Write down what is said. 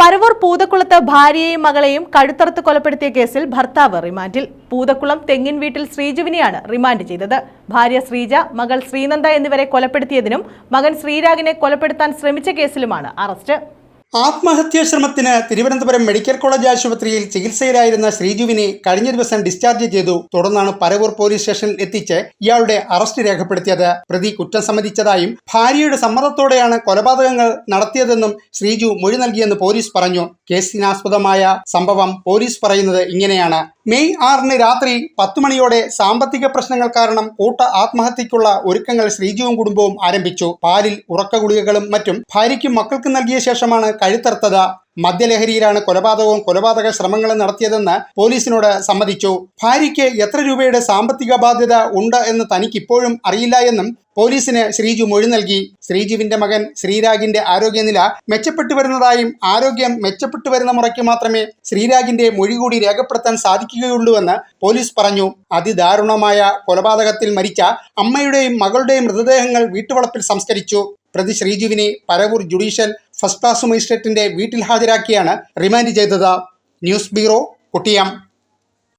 പരവൂർ പൂതക്കുളത്ത് ഭാര്യയെയും മകളെയും കഴുത്തറുത്ത് കൊലപ്പെടുത്തിയ കേസിൽ ഭർത്താവ് റിമാൻഡിൽ. പൂതക്കുളം തെങ്ങിൻ വീട്ടിൽ ശ്രീജുവിനെയാണ് റിമാൻഡ് ചെയ്തത്. ഭാര്യ ശ്രീജ മകൾ ശ്രീനന്ദ എന്നിവരെ കൊലപ്പെടുത്തിയതിനും മകൻ ശ്രീരാഗിനെ കൊലപ്പെടുത്താൻ ശ്രമിച്ച കേസിലുമാണ് അറസ്റ്റ്. ആത്മഹത്യാ ശ്രമത്തിന് തിരുവനന്തപുരം മെഡിക്കൽ കോളേജ് ആശുപത്രിയിൽ ചികിത്സയിലായിരുന്ന ശ്രീജുവിനെ കഴിഞ്ഞ ദിവസം ഡിസ്ചാർജ് ചെയ്തു. തുടർന്നാണ് പരവൂർ പോലീസ് സ്റ്റേഷനിൽ എത്തിച്ച് ഇയാളുടെ അറസ്റ്റ് രേഖപ്പെടുത്തിയത്. പ്രതി കുറ്റം സമ്മതിച്ചതായും ഭാര്യയുടെ സമ്മതത്തോടെയാണ് കൊലപാതകങ്ങൾ നടത്തിയതെന്നും ശ്രീജു മൊഴി നൽകിയെന്ന് പോലീസ് പറഞ്ഞു. കേസിനാസ്പദമായ സംഭവം പോലീസ് പറയുന്നത് ഇങ്ങനെയാണ്. മെയ് ആറിന് രാത്രി പത്ത് മണിയോടെ സാമ്പത്തിക പ്രശ്നങ്ങൾ കാരണം കൂട്ട ആത്മഹത്യക്കുള്ള ഒരുക്കങ്ങൾ ശ്രീജുവും കുടുംബവും ആരംഭിച്ചു. പാലിൽ ഉറക്ക ഗുളികകളും മറ്റും ഭാര്യയ്ക്കും മക്കൾക്കും നൽകിയ ശേഷമാണ് കഴുത്തറുത്തത്. മദ്യലഹരിയിലാണ് കൊലപാതകവും കൊലപാതക ശ്രമങ്ങളും നടത്തിയതെന്ന് പോലീസിനോട് സമ്മതിച്ചു. ഭാര്യയ്ക്ക് എത്ര രൂപയുടെ സാമ്പത്തിക ബാധ്യത ഉണ്ട് എന്ന് തനിക്ക് ഇപ്പോഴും അറിയില്ല എന്നും പോലീസിന് ശ്രീജു മൊഴി നൽകി. ശ്രീജുവിന്റെ മകൻ ശ്രീരാഗിന്റെ ആരോഗ്യനില മെച്ചപ്പെട്ടു വരുന്നതായും ആരോഗ്യം മെച്ചപ്പെട്ടു വരുന്ന മുറയ്ക്ക് മാത്രമേ ശ്രീരാഗിന്റെ മൊഴി കൂടി രേഖപ്പെടുത്താൻ സാധിക്കുകയുള്ളൂവെന്ന് പോലീസ് പറഞ്ഞു. അതിദാരുണമായ കൊലപാതകത്തിൽ മരിച്ച അമ്മയുടെയും മകളുടെയും മൃതദേഹങ്ങൾ വീട്ടുവളപ്പിൽ സംസ്കരിച്ചു. പ്രതി ശ്രീജുവിനെ പരവൂർ ജുഡീഷ്യൽ ഫസ്റ്റ് ക്ലാസ് മജിസ്ട്രേറ്റിന്റെ വീട്ടിൽ ഹാജരാക്കിയാണ് റിമാൻഡ് ചെയ്തത്. News bureau Kottiyam.